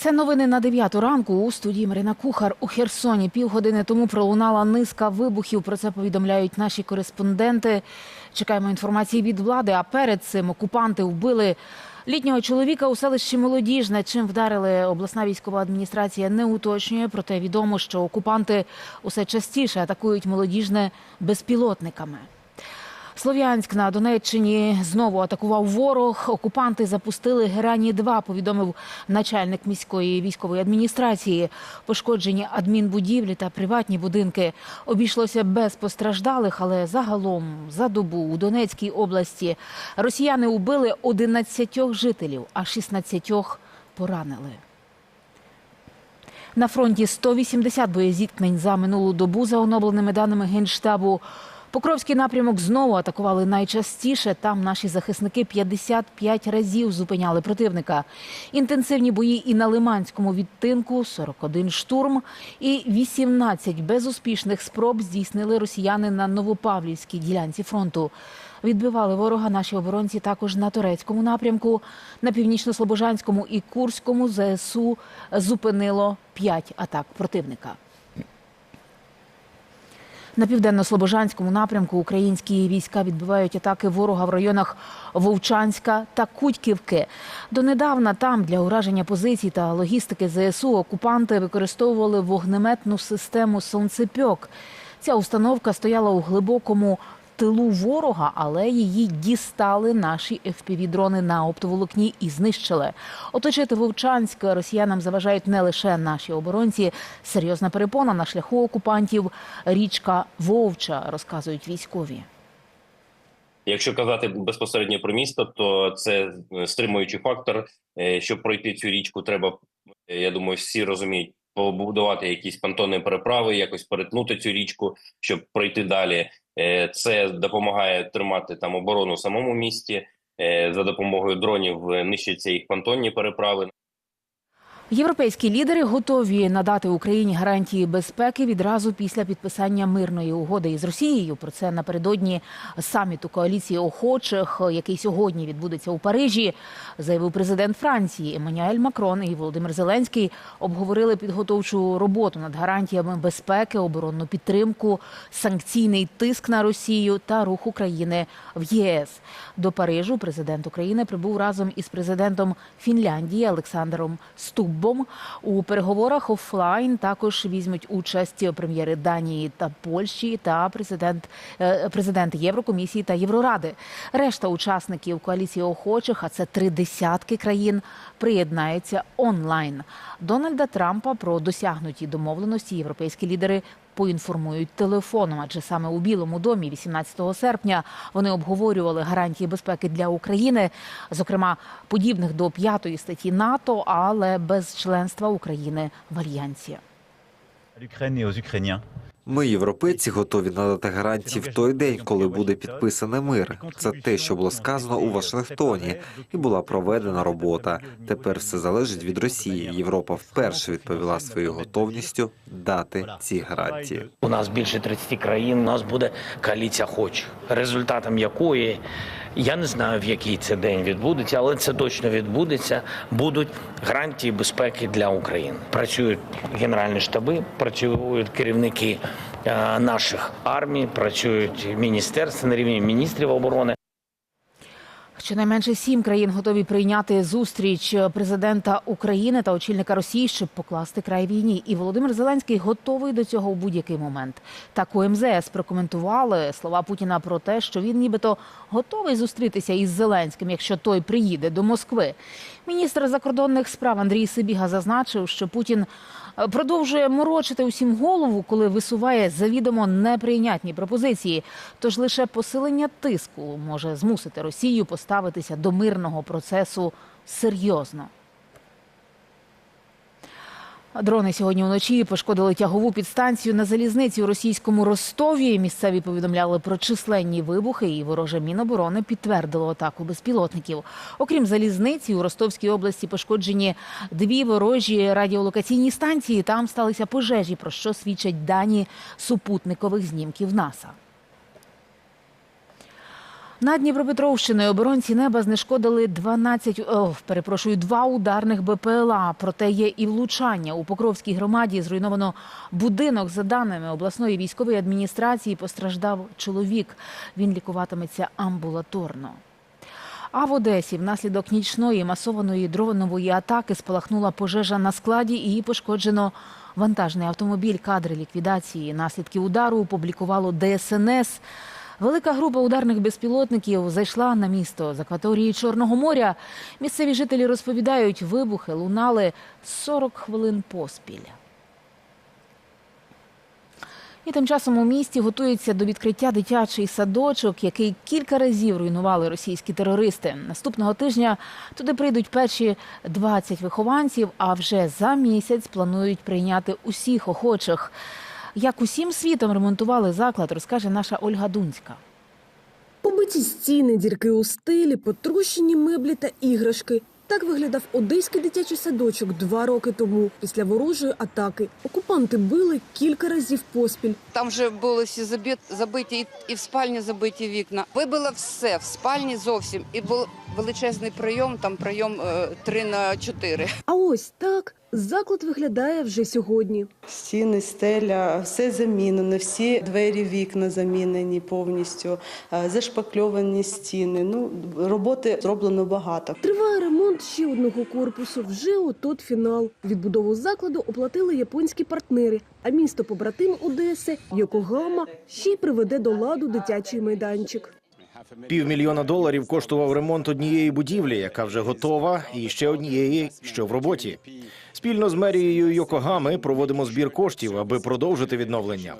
Це новини на 9 ранку у студії Марина Кухар у Херсоні. Півгодини тому пролунала низка вибухів. Про це повідомляють наші кореспонденти. Чекаємо інформації від влади. А перед цим окупанти вбили літнього чоловіка у селищі Молодіжне. Чим вдарили обласна військова адміністрація, не уточнює. Проте відомо, що окупанти усе частіше атакують молодіжне безпілотниками. Слов'янськ на Донеччині знову атакував ворог. Окупанти запустили герані 2 повідомив начальник міської військової адміністрації. Пошкоджені адмінбудівлі та приватні будинки. Обійшлося без постраждалих, але загалом за добу у Донецькій області росіяни убили 11 жителів, а 16 поранили. На фронті 180 боєзіткнень за минулу добу за оновленими даними Генштабу. Покровський напрямок знову атакували найчастіше. Там наші захисники 55 разів зупиняли противника. Інтенсивні бої і на Лиманському відтинку 41 штурм і 18 безуспішних спроб здійснили росіяни на Новопавлівській ділянці фронту. Відбивали ворога наші оборонці також на турецькому напрямку, на північно-слобожанському і Курському ЗСУ зупинило 5 атак противника. На південно-слобожанському напрямку українські війська відбивають атаки ворога в районах Вовчанська та Кутьківки. Донедавна там для ураження позицій та логістики ЗСУ окупанти використовували вогнеметну систему сонцепьок. Ця установка стояла у глибокому тилу ворога, але її дістали наші FPV-дрони на оптоволокні і знищили. Оточити Вовчанськ росіянам заважають не лише наші оборонці. Серйозна перепона на шляху окупантів річка Вовча, розказують військові. Якщо казати безпосередньо про місто, то це стримуючий фактор. Е, Щоб пройти цю річку, треба я думаю, всі розуміють, побудувати якісь понтонні переправи, якось перетнути цю річку, щоб пройти далі. Е, Це допомагає тримати там оборону в самому місті. Е, За допомогою дронів е, нищаться їх понтонні переправи. Європейські лідери готові надати Україні гарантії безпеки відразу після підписання мирної угоди із Росією. Про це напередодні саміту коаліції охочих, який сьогодні відбудеться у Парижі, заявив президент Франції Еммануель Макрон і Володимир Зеленський. Обговорили підготовчу роботу над гарантіями безпеки, оборонну підтримку, санкційний тиск на Росію та рух України в ЄС. До Парижу президент України прибув разом із президентом Фінляндії Олександром Стуббом. У переговорах офлайн також візьмуть участь прем'єри Данії та Польщі та президент, е, президент Єврокомісії та Євроради. Решта учасників коаліції охочих, а це три десятки країн, приєднається онлайн. Дональда Трампа про досягнуті домовленості європейські лідери поінформують телефоном, адже саме у Білому домі 18 серпня вони обговорювали гарантії безпеки для України, зокрема подібних до п'ятої статті НАТО, але без членства України в альянсі. l'Ukraine et aux. Ми, європейці, готові надати гарантії в той день, коли буде підписаний мир. Це те, що було сказано у Вашингтоні, і була проведена робота. Тепер все залежить від Росії. Європа вперше відповіла своєю готовністю дати ці гарантії. У нас більше 30 країн. У нас буде коаліція хоч, результатом якої я не знаю, в який це день відбудеться, але це точно відбудеться. Будуть гарантії безпеки для України. Працюють генеральні штаби, працюють керівники е, наших армій, працюють міністерства на рівні міністрів оборони. Щонайменше сім країн готові прийняти зустріч президента України та очільника Росії, щоб покласти край війні. І Володимир Зеленський готовий до цього у будь-який момент. Так у МЗС прокоментували слова Путіна про те, що він нібито готовий зустрітися із Зеленським, якщо той приїде до Москви. Міністр закордонних справ Андрій Сибіга зазначив, що Путін е, продовжує морочити усім голову, коли висуває завідомо неприйнятні пропозиції. Тож лише посилення тиску може змусити Росію поставитися до мирного процесу серйозно. Дрони сьогодні вночі пошкодили тягову підстанцію на залізниці у російському Ростові. Місцеві повідомляли про численні вибухи, і вороже міноборони підтвердило атаку безпілотників. Окрім залізниці, у Ростовській області пошкоджені дві ворожі радіолокаційні станції. Там сталися пожежі, про що свідчать дані супутникових знімків НАСА. Над Дніпропетровщиною оборонці неба знешкодили 12, о, перепрошую, два ударних БПЛА. Проте є і влучання. У Покровській громаді зруйновано будинок. За даними обласної військової адміністрації, постраждав чоловік. Він лікуватиметься амбулаторно. А в Одесі внаслідок нічної масованої дронової атаки спалахнула пожежа на складі і її пошкоджено вантажний автомобіль. Кадри ліквідації наслідків удару опублікувало ДСНС. Велика група ударних безпілотників зайшла на місто з акваторії Чорного моря. Місцеві жителі розповідають, вибухи лунали 40 хвилин поспіль. І тим часом у місті готується до відкриття дитячий садочок, який кілька разів руйнували російські терористи. Наступного тижня туди прийдуть перші 20 вихованців, а вже за місяць планують прийняти усіх охочих. Як усім світом ремонтували заклад, розкаже наша Ольга Дунська. Побиті стіни, дірки у стилі, потрощені меблі та іграшки. Так виглядав одеський дитячий садочок два роки тому. Після ворожої атаки окупанти били кілька разів поспіль. Там вже були всі забі- забиті і, в спальні забиті вікна. Вибило все в спальні зовсім. І був величезний прийом, там прийом е, 3 на 4. А ось так заклад виглядає вже сьогодні. Стіни, стеля, все замінено, всі двері, вікна замінені повністю, е, зашпакльовані стіни. Ну, роботи зроблено багато. Триває ремонт ще одного корпусу. Вже отот фінал. Відбудову закладу оплатили японські партнери. А місто побратим Одеси Йокогама ще й приведе до ладу дитячий майданчик. Півмільйона доларів коштував ремонт однієї будівлі, яка вже готова, і ще однієї, що в роботі. Спільно з мерією Йокогами проводимо збір коштів, аби продовжити відновлення.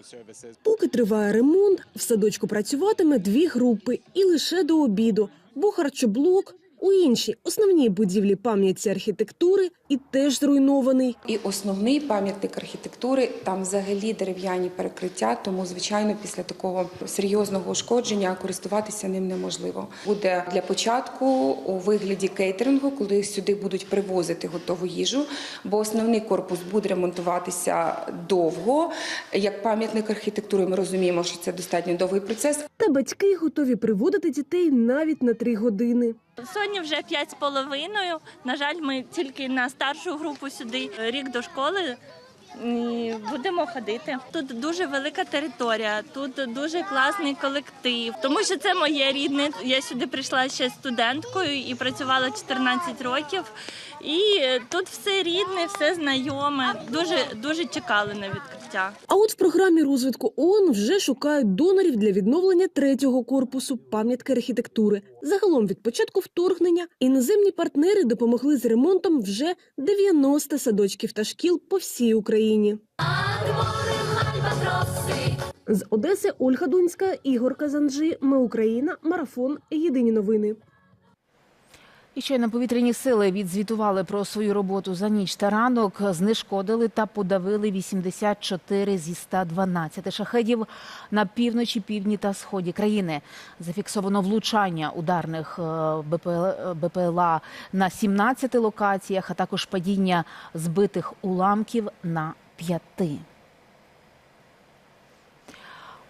Поки триває ремонт, в садочку працюватиме дві групи і лише до обіду, бо харчоблок у іншій основній будівлі пам'яті архітектури і теж зруйнований. І основний пам'ятник архітектури там взагалі дерев'яні перекриття, тому звичайно після такого серйозного ушкодження користуватися ним неможливо. Буде для початку у вигляді кейтерингу, коли сюди будуть привозити готову їжу, бо основний корпус буде ремонтуватися довго. Як пам'ятник архітектури, ми розуміємо, що це достатньо довгий процес. Та батьки готові приводити дітей навіть на три години. Сьогодні вже п'ять з половиною. На жаль, ми тільки на старшу групу сюди рік до школи. І будемо ходити. Тут дуже велика територія, тут дуже класний колектив, тому що це моє рідне. Я сюди прийшла ще студенткою і працювала 14 років. І тут все рідне, все знайоме. Дуже дуже чекали на відкриття. А от в програмі розвитку ООН вже шукають донорів для відновлення третього корпусу пам'ятки архітектури. Загалом від початку вторгнення іноземні партнери допомогли з ремонтом вже 90 садочків та шкіл по всій Україні. З Одеси Ольга Дунська, Ігор Казанджи. Ми Україна. Марафон. Єдині новини. І щойно повітряні сили відзвітували про свою роботу за ніч та ранок, знешкодили та подавили 84 зі 112 шахедів на півночі, півдні та сході країни. Зафіксовано влучання ударних е, БПЛА на 17 локаціях, а також падіння збитих уламків на п'яти.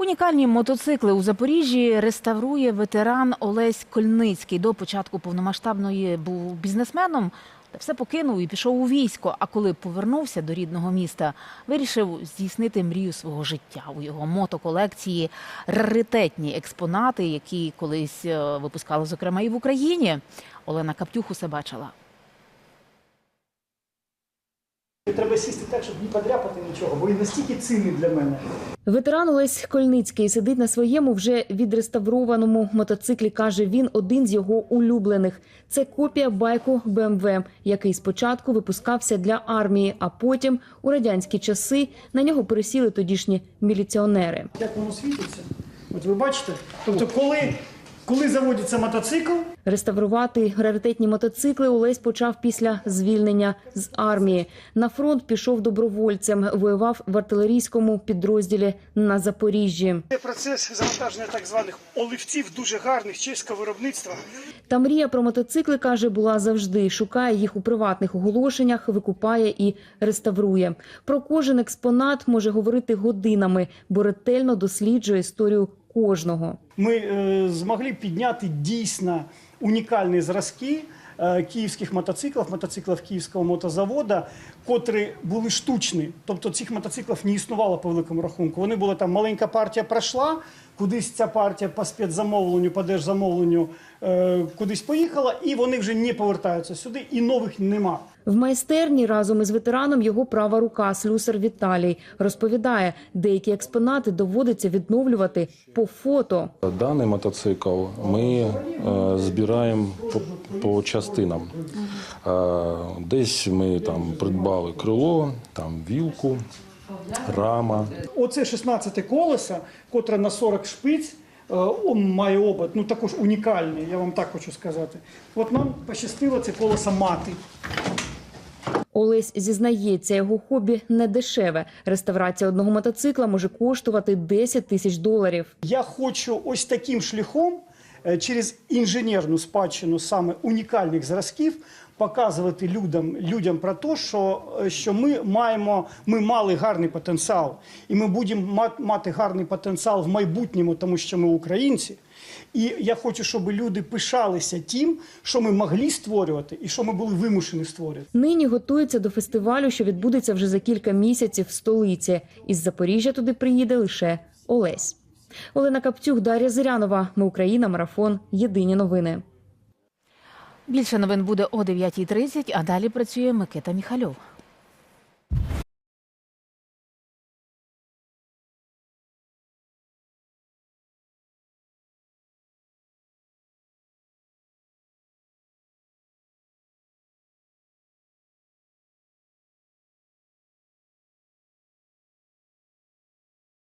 Унікальні мотоцикли у Запоріжжі реставрує ветеран Олесь Кольницький. До початку повномасштабної був бізнесменом, та все покинув і пішов у військо. А коли повернувся до рідного міста, вирішив здійснити мрію свого життя. У його мотоколекції раритетні експонати, які колись е, випускали, зокрема, і в Україні. Олена Каптюх усе бачила. Треба сісти так, щоб не подряпати нічого, бо він настільки цінний для мене. Ветеран Олесь Кольницький сидить на своєму вже відреставрованому мотоциклі. каже, він один з його улюблених. Це копія байку БМВ, який спочатку випускався для армії, а потім у радянські часи на нього пересіли тодішні міліціонери. Як воно світиться? От ви бачите? Тобто, коли, коли заводиться мотоцикл, Реставрувати раритетні мотоцикли Олесь почав після звільнення з армії. На фронт пішов добровольцем, воював в артилерійському підрозділі на Запоріжжі. це процес завантаження так званих оливців, дуже гарних чеського виробництва. Та мрія про мотоцикли каже, була завжди. Шукає їх у приватних оголошеннях, викупає і реставрує. Про кожен експонат може говорити годинами, бо ретельно досліджує історію кожного. Ми е, змогли підняти дійсно унікальні зразки е, київських мотоциклів, мотоциклів Київського мотозавода, котрі були штучні. Тобто цих мотоциклів не існувало по великому рахунку. Вони були там маленька партія пройшла, кудись ця партія по спецзамовленню, по держзамовленню е, кудись поїхала, і вони вже не повертаються сюди, і нових нема. В майстерні разом із ветераном його права рука слюсар Віталій розповідає, деякі експонати доводиться відновлювати по фото. Даний мотоцикл ми е, збираємо по, по частинам. Е, десь ми там придбали крило, там вілку, рама. Оце 16 колеса, котре на 40 шпиць. е, Он має обод, ну також унікальний, я вам так хочу сказати. От нам пощастило це колеса мати. Олесь зізнається, його хобі не дешеве. Реставрація одного мотоцикла може коштувати 10 тисяч доларів. Я хочу ось таким шляхом е, через інженерну спадщину саме унікальних зразків показувати людям, людям про те, що, е, що ми маємо, ми мали гарний потенціал, і ми будемо ма- мати гарний потенціал в майбутньому, тому що ми українці. І я хочу, щоб люди пишалися тим, що ми могли створювати, і що ми були вимушені створювати. Нині готується до фестивалю, що відбудеться вже за кілька місяців в столиці. Із Запоріжжя туди приїде лише Олесь. Олена Каптюк, Дар'я Зирянова. Ми Україна. Марафон. Єдині новини. Більше новин буде о 9.30, а далі працює Микита Міхальов.